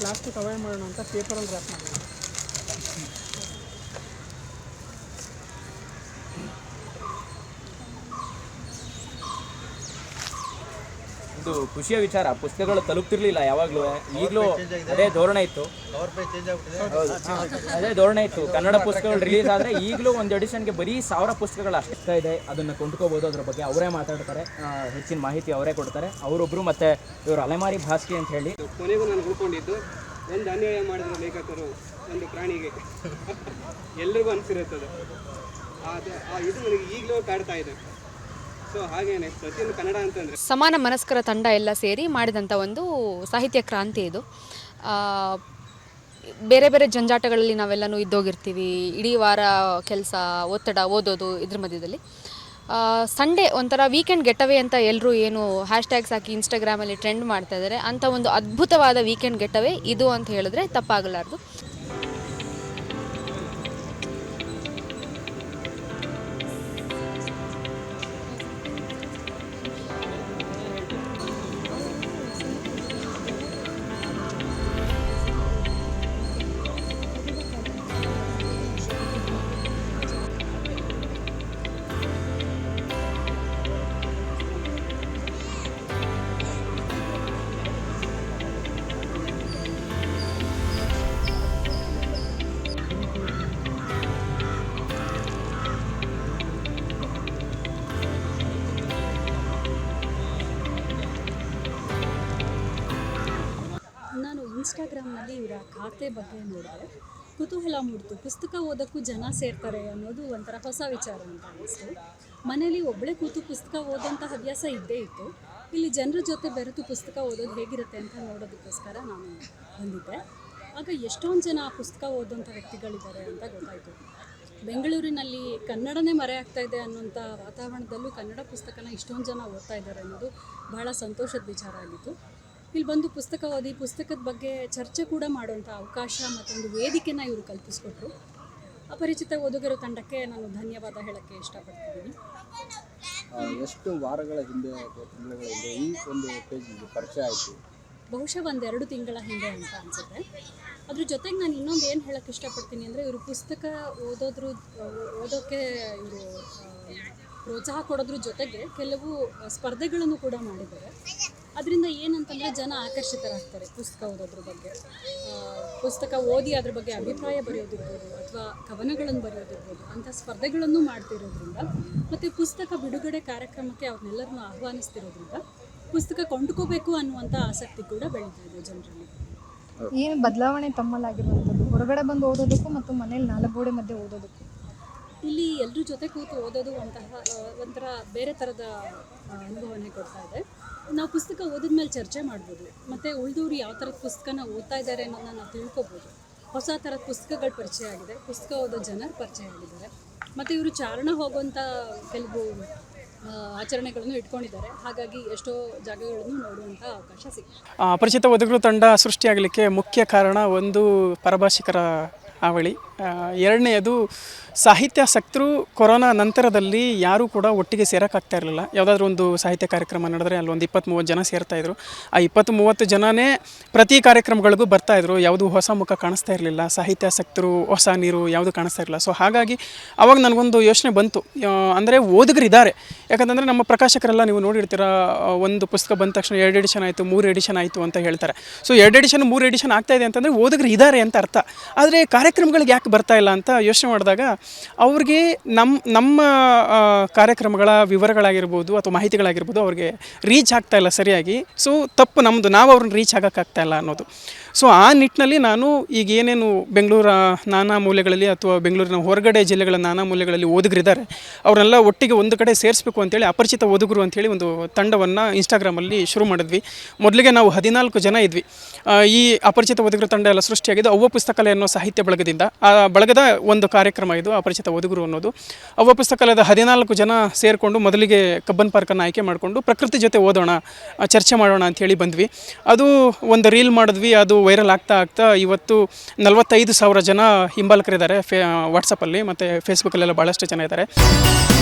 Plastic avoid ಮಾಡೋಣ ಅಂತ ಪೇಪರಲ್ಲಿ ರ್ಯಾಪ್ ಮಾಡಿದ್ವಿ ಇದು ಖುಷಿಯ ವಿಚಾರ. ಪುಸ್ತಕಗಳು ತಲುಪ್ತಿರ್ಲಿಲ್ಲ ಯಾವಾಗಲೂ. ಈಗಲೂ ಅದೇ ಧೋರಣೆ ಇತ್ತು. ಅದೇ ಧೋರಣೆ ಇತ್ತು. ಕನ್ನಡ ಪುಸ್ತಕಗಳು ರಿಲೀಸ್ ಆದರೆ ಈಗಲೂ ಒಂದು ಎಡಿಷನ್ಗೆ ಬರೀ ಸಾವಿರ ಪುಸ್ತಕಗಳು ಅಷ್ಟೇ ಇದೆ. ಅದನ್ನು ಕೊಂಡ್ಕೋಬೋದು ಅದ್ರ ಬಗ್ಗೆ ಅವರೇ ಮಾತಾಡ್ತಾರೆ. ಹೆಚ್ಚಿನ ಮಾಹಿತಿ ಅವರೇ ಕೊಡ್ತಾರೆ. ಅವರೊಬ್ಬರು ಮತ್ತೆ ಇವರು ಅಲೆಮಾರಿ ಭಾಸ್ಕಿ ಅಂತ ಹೇಳಿ. ಕೊನೆಗೂ ನಾನು ಉಳ್ಕೊಂಡಿದ್ದು. ಒಂದು ಅನ್ಯಾಯ ಮಾಡಿದ್ರು ಲೇಖಕರು, ಒಂದು ಪ್ರಾಣಿಗೆ. ಎಲ್ರಿಗೂ ಅನಿಸಿರುತ್ತದೆ. ಅದು ಆ ಇದು ನನಗೆ ಈಗಲೂ ಕಾಡ್ತಾ ಇದೆ. ಸಮಾನ ಮನಸ್ಕರ ತಂಡ ಎಲ್ಲ ಸೇರಿ ಮಾಡಿದಂಥ ಒಂದು ಸಾಹಿತ್ಯ ಕ್ರಾಂತಿ ಇದು. ಬೇರೆ ಬೇರೆ ಜಂಜಾಟಗಳಲ್ಲಿ ನಾವೆಲ್ಲನೂ ಇದ್ದೋಗಿರ್ತೀವಿ. ಇಡೀ ವಾರ ಕೆಲಸ, ಒತ್ತಡ, ಓದೋದು ಇದ್ರ ಮಧ್ಯದಲ್ಲಿ. ಸಂಡೇ ಒಂಥರ ವೀಕೆಂಡ್ ಗೆಟವೇ ಅಂತ ಎಲ್ಲರೂ ಏನು ಹ್ಯಾಶ್ಟ್ಯಾಗ್ಸ್ ಹಾಕಿ ಇನ್ಸ್ಟಾಗ್ರಾಮಲ್ಲಿ ಟ್ರೆಂಡ್ ಮಾಡ್ತಾ ಇದ್ದಾರೆ ಅಂಥ ಒಂದು ಅದ್ಭುತವಾದ ವೀಕೆಂಡ್ ಗೆಟವೇ ಇದು ಅಂತ ಹೇಳಿದ್ರೆ ತಪ್ಪಾಗಲಾರ್ದು. ಇನ್ಸ್ಟಾಗ್ರಾಮ್ನಲ್ಲಿ ಇವರ ಖಾತೆ ಬಗ್ಗೆ ನೋಡಿದ್ರೆ, ಕುತೂಹಲ ಮೂಡಿತು. ಪುಸ್ತಕ ಓದೋಕ್ಕೂ ಜನ ಸೇರ್ತಾರೆ ಅನ್ನೋದು ಒಂಥರ ಹೊಸ ವಿಚಾರ ಅಂತ ಅನ್ನಿಸ್ತು ಮನೇಲಿ ಒಬ್ಬಳೇ ಕೂತು ಪುಸ್ತಕ ಓದೋಂಥ ಹವ್ಯಾಸ ಇದ್ದೇ ಇತ್ತು. ಇಲ್ಲಿ ಜನರ ಜೊತೆ ಬೆರೆತು ಪುಸ್ತಕ ಓದೋದು ಹೇಗಿರುತ್ತೆ ಅಂತ ನೋಡೋದಕ್ಕೋಸ್ಕರ ನಾನು ಬಂದಿದ್ದೆ. ಆಗ ಎಷ್ಟೊಂದು ಜನ ಪುಸ್ತಕ ಓದೋಂಥ ವ್ಯಕ್ತಿಗಳಿದ್ದಾರೆ ಅಂತ ಗೊತ್ತಾಯಿತು. ಬೆಂಗಳೂರಿನಲ್ಲಿ ಕನ್ನಡನೇ ಮರೆ ಆಗ್ತಾ ಇದೆ ಅನ್ನೋಂಥ ವಾತಾವರಣದಲ್ಲೂ ಕನ್ನಡ ಪುಸ್ತಕನ ಇಷ್ಟೊಂದು ಜನ ಓದ್ತಾ ಇದ್ದಾರೆ ಅನ್ನೋದು ಬಹಳ ಸಂತೋಷದ ವಿಚಾರ ಆಗಿತ್ತು. ಇಲ್ಲಿ ಬಂದು ಪುಸ್ತಕ ಓದಿ ಪುಸ್ತಕದ ಬಗ್ಗೆ ಚರ್ಚೆ ಕೂಡ ಮಾಡುವಂಥ ಅವಕಾಶ ಮತ್ತೊಂದು ವೇದಿಕೆನ ಇವರು ಕಲ್ಪಿಸ್ಕೊಟ್ರು. ಅಪರಿಚಿತ ಓದುಗರ ತಂಡಕ್ಕೆ ನಾನು ಧನ್ಯವಾದ ಹೇಳೋಕ್ಕೆ ಇಷ್ಟಪಡ್ತಿದ್ದೀನಿ. ಎಷ್ಟು ವಾರಗಳ ಹಿಂದೆ ತಿಂಗಳ ಹಿಂದೆ ಈ ಒಂದು ಪೇಜ್ ಪರಿಚಯ ಆಯಿತು? ಬಹುಶಃ ಒಂದೆರಡು ತಿಂಗಳ ಹಿಂದೆ ಅಂತ ಅನಿಸುತ್ತೆ. ಅದ್ರ ಜೊತೆಗೆ ನಾನು ಇನ್ನೊಂದು ಏನು ಹೇಳೋಕ್ಕೆ ಇಷ್ಟಪಡ್ತೀನಿ ಅಂದರೆ ಇವರು ಪುಸ್ತಕ ಓದೋದ್ರ ಓದೋಕ್ಕೆ ಇವರು ಪ್ರೋತ್ಸಾಹ ಕೊಡೋದ್ರ ಜೊತೆಗೆ ಕೆಲವು ಸ್ಪರ್ಧೆಗಳನ್ನು ಕೂಡ ಮಾಡಿದ್ದಾರೆ. ಅದರಿಂದ ಏನಂತಂದರೆ ಜನ ಆಕರ್ಷಿತರಾಗ್ತಾರೆ ಪುಸ್ತಕ ಓದೋದ್ರ ಬಗ್ಗೆ. ಪುಸ್ತಕ ಓದಿ ಅದ್ರ ಬಗ್ಗೆ ಅಭಿಪ್ರಾಯ ಬರೆಯೋದಿರ್ಬೋದು ಅಥವಾ ಕವನಗಳನ್ನು ಬರೆಯೋದಿರ್ಬೋದು ಅಂಥ ಸ್ಪರ್ಧೆಗಳನ್ನು ಮಾಡ್ತಿರೋದ್ರಿಂದ ಮತ್ತು ಪುಸ್ತಕ ಬಿಡುಗಡೆ ಕಾರ್ಯಕ್ರಮಕ್ಕೆ ಅವ್ರನ್ನೆಲ್ಲರನ್ನೂ ಆಹ್ವಾನಿಸ್ತಿರೋದ್ರಿಂದ ಪುಸ್ತಕ ಕೊಂಡ್ಕೋಬೇಕು ಅನ್ನುವಂಥ ಆಸಕ್ತಿ ಕೂಡ ಬೆಳೀತಾ ಇದೆ ಜನರಲ್ಲಿ. ಏನು ಬದಲಾವಣೆ ತಮ್ಮಲ್ಲಾಗಿರುವಂಥದ್ದು ಹೊರಗಡೆ ಬಂದು ಓದೋದಕ್ಕೂ ಮತ್ತು ಮನೇಲಿ ನಾಲ್ಕು ಗೋಡೆ ಮಧ್ಯೆ ಓದೋದಕ್ಕೂ? ಇಲ್ಲಿ ಎಲ್ಲರ ಜೊತೆ ಕೂತು ಓದೋದು ಅಂತಹ ಒಂಥರ ಬೇರೆ ಥರದ ಅನುಭವನೇ ಕೊಡ್ತಾ ಇದೆ. ನಾವು ಪುಸ್ತಕ ಓದಿದ ಮೇಲೆ ಚರ್ಚೆ ಮಾಡ್ಬೋದು. ಮತ್ತು ಉಳಿದವ್ರು ಯಾವ ಥರದ ಪುಸ್ತಕನ ಓದ್ತಾ ಇದ್ದಾರೆ ಅನ್ನೋದನ್ನ ನಾವು ತಿಳ್ಕೊಬೋದು. ಹೊಸ ಥರದ ಪುಸ್ತಕಗಳ ಪರಿಚಯ ಆಗಿದೆ. ಪುಸ್ತಕ ಓದೋ ಜನರ ಪರಿಚಯ ಆಗಿದ್ದಾರೆ. ಮತ್ತು ಇವರು ಚಾರಣ ಹೋಗುವಂಥ ಕೆಲವು ಆಚರಣೆಗಳನ್ನು ಇಟ್ಕೊಂಡಿದ್ದಾರೆ. ಹಾಗಾಗಿ ಎಷ್ಟೋ ಜಾಗಗಳನ್ನು ನೋಡುವಂಥ ಅವಕಾಶ ಸಿಗುತ್ತೆ ಅಪರಿಚಿತ ಓದುಗರು ತಂಡ ಸೃಷ್ಟಿಯಾಗಲಿಕ್ಕೆ ಮುಖ್ಯ ಕಾರಣ ಒಂದು ಪರಭಾಷಿಕರ ಹಾವಳಿ ಎರಡನೆಯದು ಸಾಹಿತ್ಯಾಸಕ್ತರು ಕೊರೋನಾ ನಂತರದಲ್ಲಿ ಯಾರೂ ಕೂಡ ಒಟ್ಟಿಗೆ ಸೇರೋಕ್ಕಾಗ್ತಾ ಇರಲಿಲ್ಲ. ಯಾವುದಾದ್ರೂ ಒಂದು ಸಾಹಿತ್ಯ ಕಾರ್ಯಕ್ರಮ ನಡೆದ್ರೆ ಅಲ್ಲೊಂದು ಇಪ್ಪತ್ತು ಮೂವತ್ತು ಜನ ಸೇರ್ತಾಯಿದ್ರು ಆ ಇಪ್ಪತ್ತು ಮೂವತ್ತು ಜನನೇ ಪ್ರತಿ ಕಾರ್ಯಕ್ರಮಗಳಿಗೂ ಬರ್ತಾಯಿದ್ರು ಯಾವುದು ಹೊಸ ಮುಖ ಕಾಣಿಸ್ತಾ ಇರಲಿಲ್ಲ. ಸಾಹಿತ್ಯಾಸಕ್ತರು ಹೊಸ ನೀರು ಯಾವುದು ಕಾಣಿಸ್ತಾ ಇರಲಿಲ್ಲ. ಸೊ ಹಾಗಾಗಿ ಅವಾಗ ನನಗೊಂದು ಯೋಚನೆ ಬಂತು. ಅಂದರೆ ಓದುಗರಿದ್ದಾರೆ. ಯಾಕಂತಂದರೆ ನಮ್ಮ ಪ್ರಕಾಶಕರೆಲ್ಲ ನೀವು ನೋಡಿರ್ತೀರ ಒಂದು ಪುಸ್ತಕ ಬಂದ ತಕ್ಷಣ ಎರಡು ಎಡಿಷನ್ ಆಯಿತು, ಮೂರು ಎಡಿಷನ್ ಆಯಿತು ಅಂತ ಹೇಳ್ತಾರೆ. ಸೊ ಎರಡು ಎಡಿಷನ್ ಮೂರು ಎಡಿಷನ್ ಆಗ್ತಾ ಇದೆ ಅಂತಂದರೆ ಓದುಗರು ಇದ್ದಾರೆ ಅಂತ ಅರ್ಥ. ಆದರೆ ಕಾರ್ಯಕ್ರಮಗಳಿಗೆ ಯಾಕೆ ಬರ್ತಾ ಇಲ್ಲ ಅಂತ ಯೋಚನೆ ಮಾಡಿದಾಗ ಅವ್ರಿಗೆ ನಮ್ಮ ನಮ್ಮ ಕಾರ್ಯಕ್ರಮಗಳ ವಿವರಗಳಾಗಿರ್ಬೋದು ಅಥವಾ ಮಾಹಿತಿಗಳಾಗಿರ್ಬೋದು ಅವ್ರಿಗೆ ರೀಚ್ ಆಗ್ತಾ ಇಲ್ಲ ಸರಿಯಾಗಿ. ಸೊ ತಪ್ಪು ನಮ್ಮದು ನಾವು ಅವ್ರನ್ನ ರೀಚ್ ಆಗೋಕ್ಕಾಗ್ತಾ ಇಲ್ಲ ಅನ್ನೋದು. ಸೊ ಆ ನಿಟ್ಟಿನಲ್ಲಿ ನಾನು ಈಗ ಏನೇನು ಬೆಂಗಳೂರ ನಾನಾ ಮೂಲೆಗಳಲ್ಲಿ ಅಥವಾ ಬೆಂಗಳೂರಿನ ಹೊರಗಡೆ ಜಿಲ್ಲೆಗಳ ನಾನಾ ಮೂಲೆಗಳಲ್ಲಿ ಓದುಗರಿದ್ದಾರೆ ಅವರೆಲ್ಲ ಒಟ್ಟಿಗೆ ಒಂದು ಕಡೆ ಸೇರಿಸಬೇಕು ಅಂತೇಳಿ ಅಪರಿಚಿತ ಓದುಗರು ಅಂತೇಳಿ ಒಂದು ತಂಡವನ್ನು ಇನ್ಸ್ಟಾಗ್ರಾಮಲ್ಲಿ ಶುರು ಮಾಡಿದ್ವಿ. ಮೊದಲಿಗೆ ನಾವು ಹದಿನಾಲ್ಕು ಜನ ಇದ್ವಿ. ಈ ಅಪರಿಚಿತ ಓದುಗರು ತಂಡ ಎಲ್ಲ ಸೃಷ್ಟಿಯಾಗಿದ್ದು ಅವ್ವ ಪುಸ್ತಕಾಲಯ ಅನ್ನೋ ಸಾಹಿತ್ಯ ಬಳಗದಿಂದ. ಆ, ಬಳಗದ ಒಂದು ಕಾರ್ಯಕ್ರಮ ಇದು ಅಪರಿಚಿತ ಓದುಗರು ಅನ್ನೋದು. ಅವ್ವ ಪುಸ್ತಕಾಲಯದ ಹದಿನಾಲ್ಕು ಜನ ಸೇರಿಕೊಂಡು ಮೊದಲಿಗೆ ಕಬ್ಬನ್ ಪಾರ್ಕನ್ನು ಆಯ್ಕೆ ಮಾಡಿಕೊಂಡು ಪ್ರಕೃತಿ ಜೊತೆ ಓದೋಣ ಚರ್ಚೆ ಮಾಡೋಣ ಅಂಥೇಳಿ ಬಂದ್ವಿ. ಅದು ಒಂದು ರೀಲ್ ಮಾಡಿದ್ವಿ, ಅದು ವೈರಲ್ ಆಗ್ತಾ ಆಗ್ತಾ ಇವತ್ತು ನಲವತ್ತೈದು ಸಾವಿರ ಜನ ಹಿಂಬಾಲಕರಿದ್ದಾರೆ, ಫೇ ವಾಟ್ಸಪ್ಪಲ್ಲಿ ಮತ್ತು ಫೇಸ್ಬುಕ್ಕಲ್ಲೆಲ್ಲ ಭಾಳಷ್ಟು ಜನ ಇದ್ದಾರೆ.